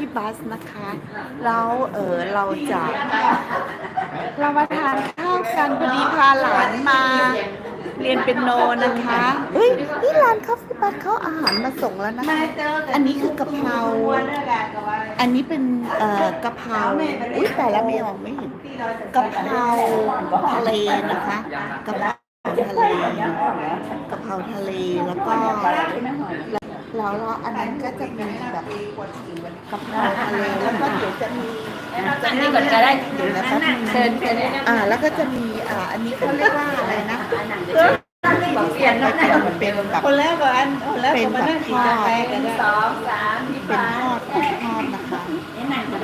ฟี่บัสนะคะแล้วเออเราจะเรามาทานข้าวกันพอดีพาหลานมา เรียนเป็นโนนะคะเฮ้ยนี่ร้านคอฟฟี่บัสเขาอาหารมาส่งแล้วนะคะอันนี้คือกะเพราอันนี้เป็นเอ่อกะเพราอุ้ยแต่ล้วไม่ออกไม่เห็นกะเพราทะเลนะคะกะเพราทะเลกะเพราทะเลแล้วก็ แล้วแล้วอันนั้นก็จะมีแบบกะเราทะเลแล้วก็เดี๋ยวจะมีอันนี้ก่อนก็ได้เดี๋ยวนะแป๊บเชิญเชิญอ่า แล้วก็จะมีอ่าอันนี้เขาเรียกว่าอะไรนะบอกเปลี่ยนแล้วนะมันเป็นแบบคนแรกก่อนคนแรกเป็นมาแบบนั่งทกินอดกาแฟกันสองสามที่เป็นทอดทอดนะคะ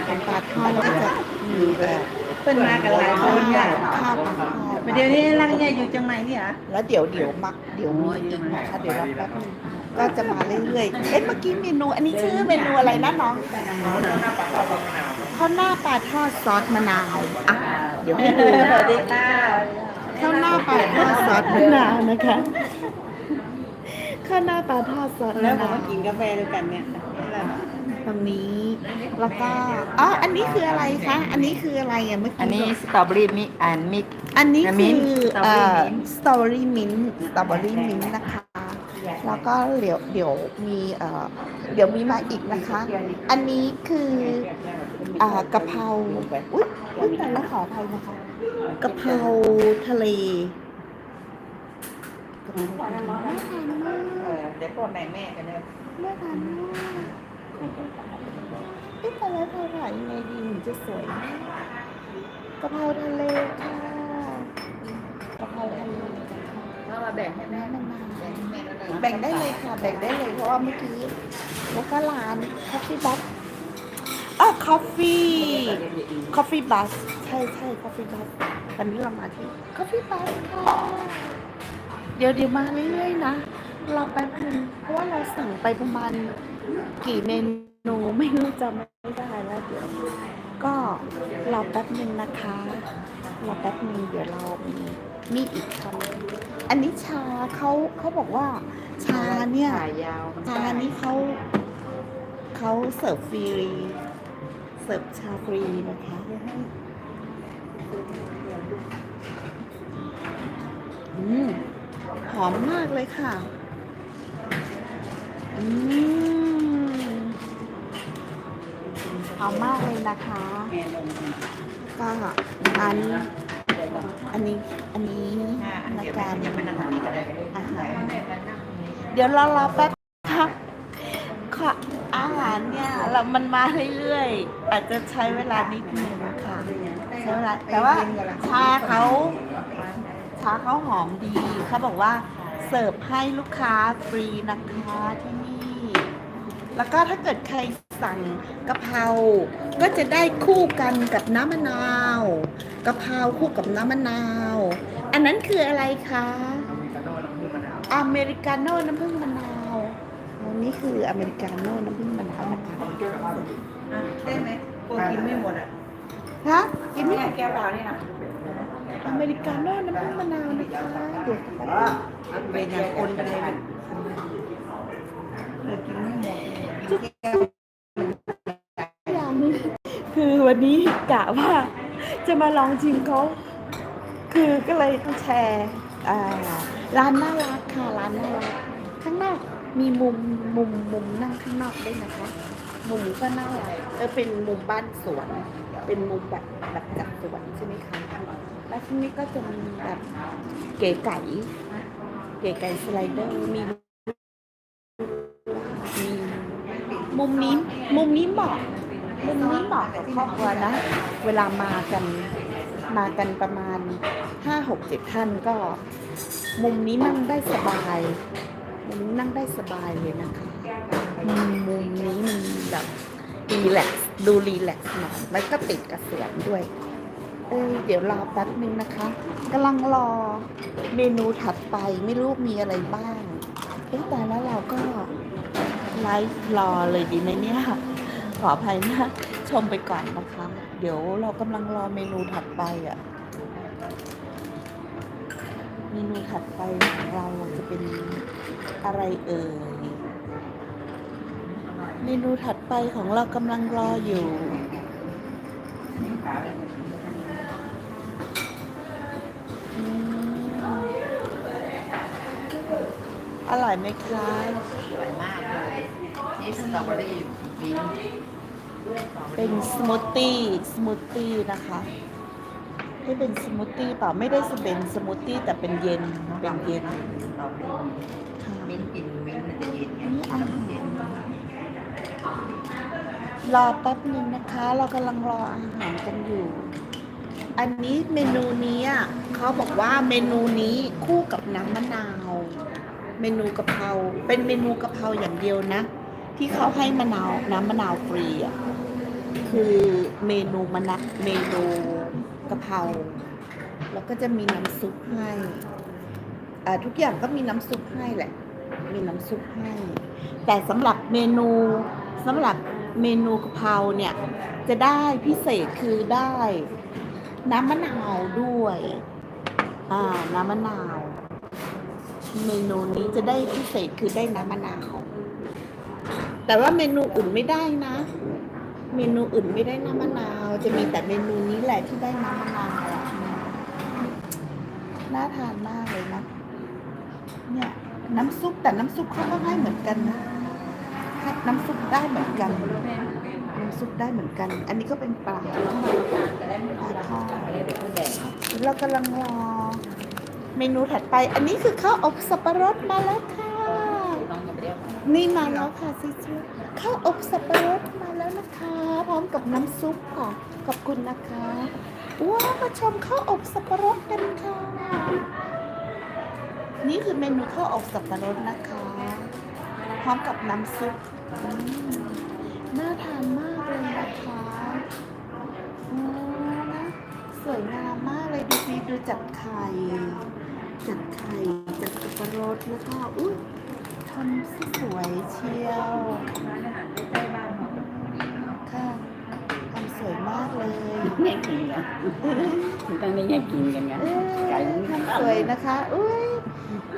เป็นปลาทอดแล้วก็จะมีแบบ เพิ่นมากันหลายคนเนี่ยข้าวปลาทอดเดี๋ยวนี้รังใหญ่อยู่จังไหนเนี่ยแล้วเดี๋ยวเดี๋ยวมักเดี๋ยวมีอีกนะคะเดี๋ยวเราแป๊บนึงก็จะมาเรื่อยๆ เอ๊ะเมื่อกี้เมนู อันนี้ชื่อเมนูอะไรนะน้องข้าวหน้าปลาทอดซอสมะนาวอะเดี๋ยวให้ดูสวัสดีค่ะข้าวหน้าปลาทอดซอสมะนาวนะคะข้าวหน้าปลาทอดซอสแล้มะวผมนาวมากินกาแฟด้วยกันเนี่ย ตรงนี้ แล้วก็อ๋ออันนี้คืออะไรคะ อันนี้คืออะไรอะเมื่อกี้อันนี้บสตรอเบอรี่มิกอันมิกอันนี้อันคืมิ้นท์อเอ่อสตรอเบอรี่มิ้นท์สตรอเบอรี่มิ้นท์นะคะ แล้วก็เดี๋ยวเดี๋ยวมีเอ่อเดี๋ยวมีมาอีกนะคะ อันนี้คืออ่ากะเพราอุ้ยอุ้ยแต่ละขออภัยนะคะกะเพราทะเลกะเพราทะเลน่าทานมากเดี๋ยวพ่อแม่แม่กันเนี่ยน่าทานมาก เอ๊ะแต่ละเธอถ่ายยังไงดีถึงจะสวยกะเพราทะเลค่ะกะเพราทะเลเรามาแบ่งให้แม่มันนานแบ่งได้เลยค่ะ แบ่งได้เลยเพราะว่าเมื่อกี้แล้วก็ร้านคอฟฟี่บัสอ๋อคอฟฟี่คอฟฟี่บัสใช่ใช่คอฟฟี่บัสวันนี้เรามาที่คอฟฟี่บัสค่ะเดี๋ยวเดี๋ยวมาเรื่อยๆนะ เรอแป๊บนึงเพราะว่าเราสั่งไปประมาณ กี่เมนูไม่รู้จำไม่ได้แล้วเดี๋ยวก็รอแป๊บนึงนะคะรอแป๊บนึงเดี๋ยวเรามีมีอีกคำอันนี้ชาเขาเขาบอกว่า ชาเนี่ยขายาวชานี้เขาเขาเสิร์ฟฟรีเสิร์ฟชาฟรีนะคะอืมหอมมากเลยค่ะ อืม หอมมากเลยนะคะก็อันอันนี้อันนี้ในการอาหารเดี๋ยวรารอแป๊บค่ะขออาหารเนี่ยเรามันมาเรื่อยๆ อาจจะใช้เวลานิดนึงค่ะใช้เวลาแต่ว่าชาเขาชาเขาหอมดีเขาบอกว่าเสิร์ฟให้ลูกค้าฟรีนะคะที่นี่ แล้วก็ถ้าเกิดใครสั่งกะเพรา ก็จะได้คู่กันกับน้ำมะนาวกะเพราคู่กับน้ำมะนาว อันนั้นคืออะไรคะอเมริกาโน่น้ำผึ้งมะนาวอันนี้คืออเมริกาโน่น้ำผึ้งมะนาวนะคะได้ไหมโกกินไม่หมดอะฮะกินไหมเนี่ยแก้วเปล่านี่นะอเมริกาโน่น้ำผึ้งมะนาวนะคะเดี๋ยวแป๊บนึงเป็นอย่างคนกันเลยเออกินไม่หมดะว่าจะมาลองชิมเขาคือก็เลยแชร์ร้านน่ารักค่ะร้านน่ารักข้างนอกมีมุมมุมมุมนั่งข้างนอกด้วยนะคะ มุมก็น่ารักเออเป็นมุมบ้านสวน เป็นมุมแบบแบบจัดสวนใช่ไหมคะแล้วที่นี้ก็จะมีแบบเก๋ไก่เก๋ไก่สไลเดอร์มีมีมุมนี้มุมนี้เหมาะ มุมนี้เหมาะกับครอบครัวนะ เวลามากันมากันประมาณห้าหกเจ็ดท่านก็ มุมนี้นั่งได้สบาย มุมนี้นั่งได้สบายเลยนะคะมุมนี้มันแบบรีแลกซ์ดูรีแลกซ์หน่อยแล้วก็ติดกับสวนด้วย เออเดี๋ยวรอแป๊บนึงนะคะกำลังรอเมนูถัดไปไม่รู้มีอะไรบ้างเอ๊ะแต่แล้วเราก็ไลฟ์รอเลยดีไหมเนี่ย ขออภัยนะ ชมไปก่อนนะคะ เดี๋ยวเรากำลังรอเมนูถัดไปอะ่ะ เมนูถัดไปของเราจะเป็นอะไรเอ่ย เมนูถัดไปของเรากำลังรออยู่อร่อยไหมคะสวยมากเลยนี่สตรอเบอรี่มิ้น เป็นสมูทตี้สมูทตี้นะคะให้เป็นสมูทตี้เปล่าไม่ได้เป็นสมูทตี้แต่เป็นเย็นเป็นเย็นสตรอเบอรี่ค่ะมิ้นท์กินมิ้นท์มันจะเย็นไงนี่อาหารเย็นรอแป๊บหนึ่งนะคะ เรากำลังรออาหารกันอยู่ อันนี้เมนูนี้อะเขาบอกว่าเมนูนี้คู่กับน้ำมะนาว เมนูกะเพราเป็นเมนูกะเพราอย่างเดียวนะ ที่เขาให้มะนาวน้ำมะนาวฟรีอะ คือเมนูมะนะเมนูกะเพราแล้วก็จะมีน้ำซุปให้อ่าทุกอย่างก็มีน้ำซุปให้แหละ มีน้ำซุปให้ แต่สำหรับเมนูสำหรับเมนูกะเพราเนี่ย จะได้พิเศษคือได้น้ำมะนาวด้วย อ่า น้ำมะนาว เมนูนี้จะได้พิเศษคือได้น้ำมะนาว แต่ว่าเมนูอื่นไม่ได้นะ เมนูอื่นไม่ได้น้ำมะนาว จะมีแต่เมนูนี้แหละที่ได้น้ำมะนาวอะน่าทานมากเลยนะ เนี่ยน้ำซุปแต่น้ำซุปเขาก็ให้เหมือนกันนะให้น้ำซุปได้เหมือนกัน น้ำซุปได้เหมือนกัน อันนี้ก็เป็นปลาปลาทอดเรากำลังรอเมนูถัดไป อันนี้คือข้าวอบสับปะรดมาแล้วค่ะ น้องอย่าไปเรียก นี่มาแล้วค่ะซิจูข้าวอบสับปะรดมาแล้วนะคะ พร้อมกับน้ำซุปค่ะ ขอบคุณนะคะว้าวมาชมข้าวอบสับปะรดกันค่ะ นี่คือเมนูข้าวอบสับปะรดนะคะ พร้อมกับน้ำซุปน่าทานมากเลยนะคะอืมนะสวยงามมากเลยดูสิดูจัดไข่จัดไข่จัดสับปะรดแล้วก็อุ้ย ทำสวยเชียวค่ะทำสวยมากเลยแง่กินนะมันต้องได้แง่กินกันไงไก่ทำสวยนะคะ อุ้ย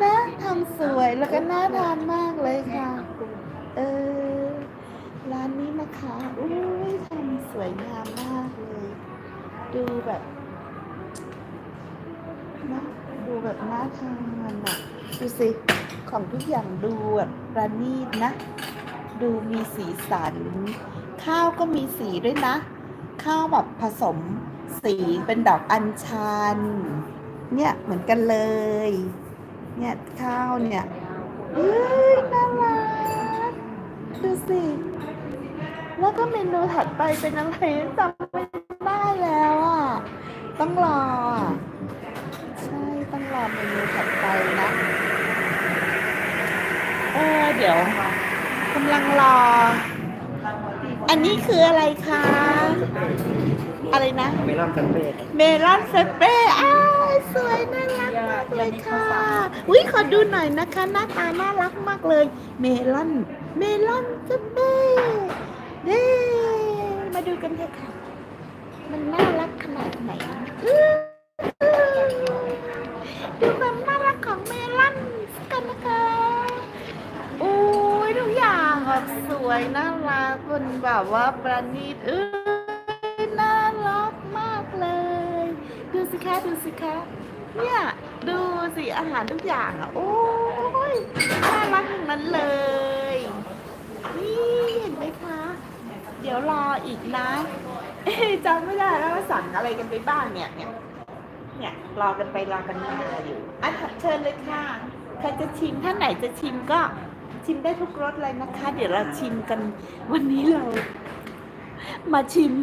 นะทำสวยแล้วก็น่าทานมากเลยค่ะ เออ ร้านนี้นะคะ อุ้ยทำสวยงามมากเลย ดูแบบนะ ดูแบบน่าทานอะดูสิของทุกอย่างดูแบบประณีตนะ ดูมีสีสัน ข้าวก็มีสีด้วยนะ ข้าวแบบผสมสีเป็นดอกอัญชัน เนี่ยเหมือนกันเลย เนี่ยข้าวเนี่ยเฮ้ยน่ารักดูสิ แล้วก็เมนูถัดไปเป็นอะไรจำไม่ได้แล้วอะ ต้องรออะ เมนูถัดไปนะเออเดี๋ยวกำลังรอ อันนี้คืออะไรคะ อะไรนะไม่รอดกันเบสเมลอนเฟเป้อ้าวสวยน่ารักมากเลยค่ะอุ้ยขอดูหน่อยนะคะ หน้าตาน่ารักมากเลย เมลอน เมลอนเฟเป้เด้มาดูกันเถอะค่ะ มันน่ารักขนาดไหนอื้อ ดูความน่ารักของเมลอนกันนะคะโอ้ยทุกอย่างแบบสวยน่ารักมันแบบว่าประณีตเอ้ยน่ารักมากเลย ดูสิคะดูสิคะเนี่ยดูสิอาหารทุกอย่างอะโอ้ยน่ารักทั้งนั้นเลยนี่เห็นไหมคะ เดี๋ยวรออีกนะเอ๊ะจำไม่ได้แล้วว่าสั่งอะไรกันไปบ้างเนี่ยเนี่ย เนี่ยรอกันไปรอกันมาอยู่อะเชิญเลยค่ะใครจะชิมถ้านไหนจะชิมก็ชิมได้ทุกรสเลยนะคะ เดี๋ยวเราชิมกันวันนี้เรา มาชิม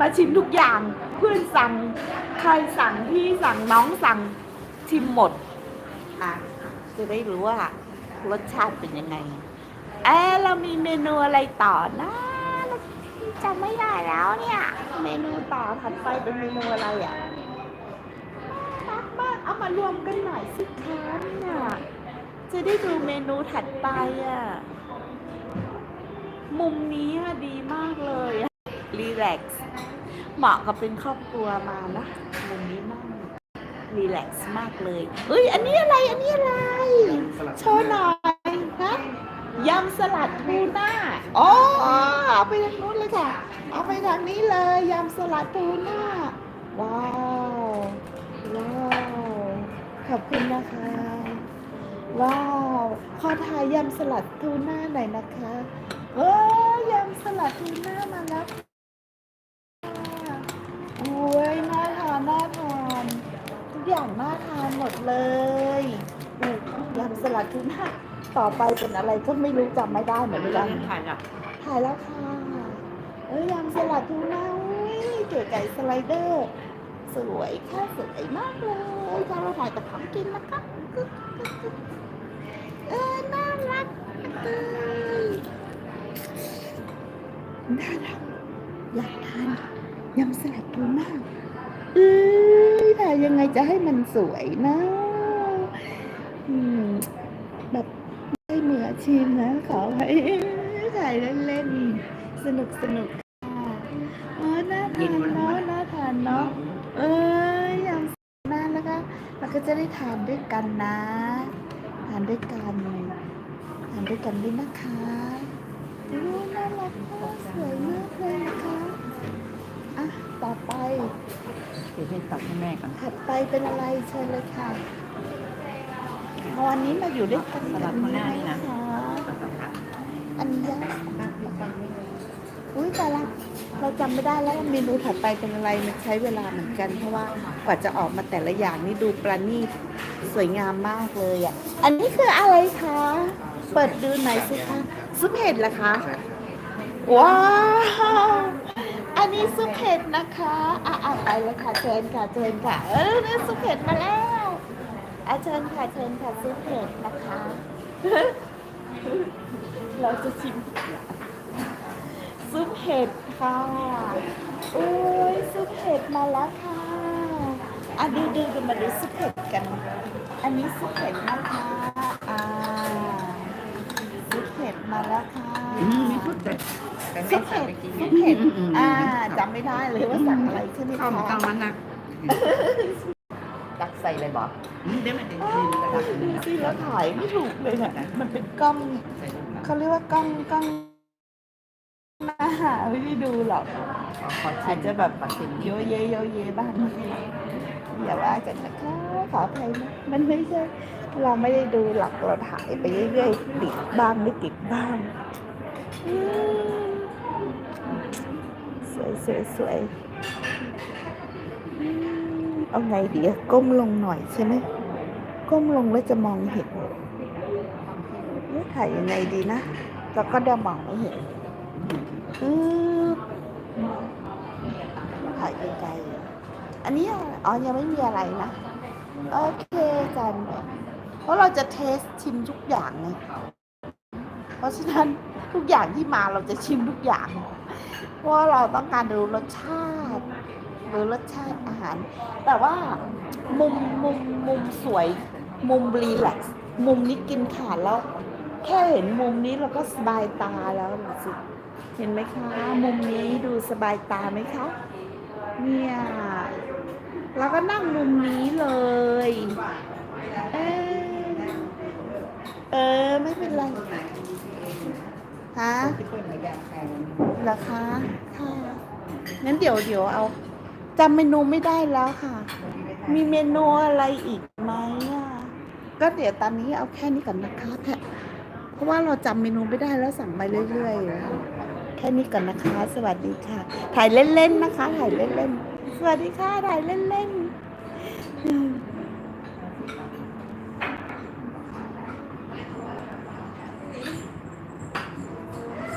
มาชิมทุกอย่างเพื่อนสั่งใครสั่งพี่สั่งน้องสั่งชิมหมดอะจะได้รู้ว่ารสชาติเป็นยังไงเอ๊ะเรามีเมนูอะไรต่อนะเราจำไม่ได้แล้วเนี่ย เมนูต่อถัดไปเป็นเมนูอะไรอะน่ารัก มามารวมกันหน่อยสิคะเนี่ยจะได้ดูเมนูถัดไปอะ มุมนี้ดีมากเลยรีแลกซ์เหมาะกับเป็นครอบครัวมานะมุมนี้มากรีแลกซ์มากเลยเอ้ย อันนี้อะไร อันนี้อะไร โชว์หน่อยนะยำสลัดทูน่าอ๋อเอาไปทางนู้นเลยค่ะ เอาไปทางนี้เลย ยำสลัดทูน่า ว้าว ว้าว อบคุณนะคะ ว้าวขอถ่ายยำสลัดทูน่าหน่อยนะคะเอ้ยยำสลัดทูน่ามาแล้วค่ะโอ้ยน่าทานน่าทานทุกอย่างน่าทานหมดเลยอุ๊ยยำสลัดทูน่าต่อไปเป็นอะไรก็ไม่รู้จำไม่ได้เหมือนกันถ่ายอะถ่ายแล้วค่ะเอ้ยยำสลัดทูน่าอุ้ยเก๋ไก่สไลเดอร์ สวยค่ะสวยมากเลยค่ะเราถ่ายแต่ของกินนะคะกึ๊กกึ๊กกึ๊กเออน่ารักเลยน่ารักอยากทานยำสลัดทูน่าเอ้ยถ่ายยังไงจะให้มันสวยนะแบบไม่มืออาชีพนะขอให้ถ่ายเล่นๆสนุกสนุกค่ะเออน่าทานเนาะน่าทานเนาะ เอ้ยอย่างนานแล้วก็เราก็จะ ได้ทานด้วยกันนะ ทานด้วยกัน ทานด้วยกันด้วยนะคะโอ้น่ารักมากสวยมากเลยนะคะอะต่อไปเดี๋ยวให้ตักให้แม่ก่อนถัดไปเป็นอะไรเชิญเลยค่ะวันนี้มาอยู่ด้วยกันสลัดข้างหน้านี่นะคะอันนี้ยากอุ้ยแต่ละ เราจำไม่ได้แล้วเมนูถัดไปเป็นอะไรมันใช้เวลาเหมือนกัน เพราะว่ากว่าจะออกมาแต่ละอย่างนี่ดูประณีตสวยงามมากเลยอะอันนี้คืออะไรคะเปิดดูหน่อยสิคะซุปเห็ดเหรอคะว้าวอันนี้ซุปเห็ดนะคะอะอะไปเลยค่ะเชิญค่ะเชิญค่ะเออนี่ซุปเห็ดมาแล้วอะเชิญค่ะเชิญค่ะซุปเห็ดนะคะ เราจะชิม ซุปเห็ดค่ะโอ้ยซุปเห็ดมาแล้วค่ะอะดูดูดูมาดูซุปเห็ดกัน อันนี้ซุปเห็ดนะคะอ่าซุปเห็ดมาแล้วค่ะมีพุทธแต่แต่ซุแม่ปสั่เห็งดไปกินซุปเห็ดอืมอืมอ่าจำไม่ได้เลยว่าสั่งอะไรใช่ไหมข้าวคะมันกลางมันหนักตักใส่เลยบอกเดี๋ยวมันจะอ้ากินกระวดับดูสิแล้วถ่ายไม่ถูกเลยเนี่ยมันเป็นกล้องเขาเรียกว่ากล้องกล้อง หน้าไม่ได้ดูหรอกอาจจะแบบปักสินโยเยโยเยบ้างอย่าว่ากันนะคะขออภัยนะมันไม่ใช่เราไม่ได้ดูหลักเราถ่ายไปเรื่อยๆติดบ้างไม่ติดบ้างอืมสวยสวยสวยอืมเอาไงดีอะก้มลงหน่อยใช่ไหมก้มลงแล้วจะมองเห็นเอ๊ะถ่ายยังไงดีนะแล้วก็เดี๋ยวมองไม่เห็น อือถ่ายไกลๆอันนี้อ๋อยังไม่มีอะไรนะ โอเคจันเพราะเราจะเทสชิมทุกอย่างไงเพราะฉะนั้นทุกอย่างที่มาเราจะชิมทุกอย่างเพราะเราต้องการดูรสชาติดูรสชาติอาหาร แต่ว่ามุมมุมมุมสวย มุมรีแลกซ์มุมนี้กินขาดแล้ว แค่เห็นมุมนี้เราก็สบายตาแล้วสิ เห็นไหมคะ มุมนี้ดูสบายตาไหมคะ เนี่ย เราก็นั่งมุมนี้เลย เออเออ ไม่เป็นไร ฮะที่เปิ้ลระยะแพงเหรอคะค่ะงั้นเดี๋ยวเดี๋ยวเอาจำเมนูไม่ได้แล้วค่ะ มีเมนูอะไรอีกไหมอะ ก็เดี๋ยวตอนนี้เอาแค่นี้ก่อนนะคะแพะเพราะว่าเราจำเมนูไม่ได้แล้วสั่งไปเรื่อยๆ แค่นี้ก่อนนะคะ สวัสดีค่ะ ถ่ายเล่นๆนะคะ ถ่ายเล่นๆ สวัสดีค่ะ ถ่ายเล่นๆ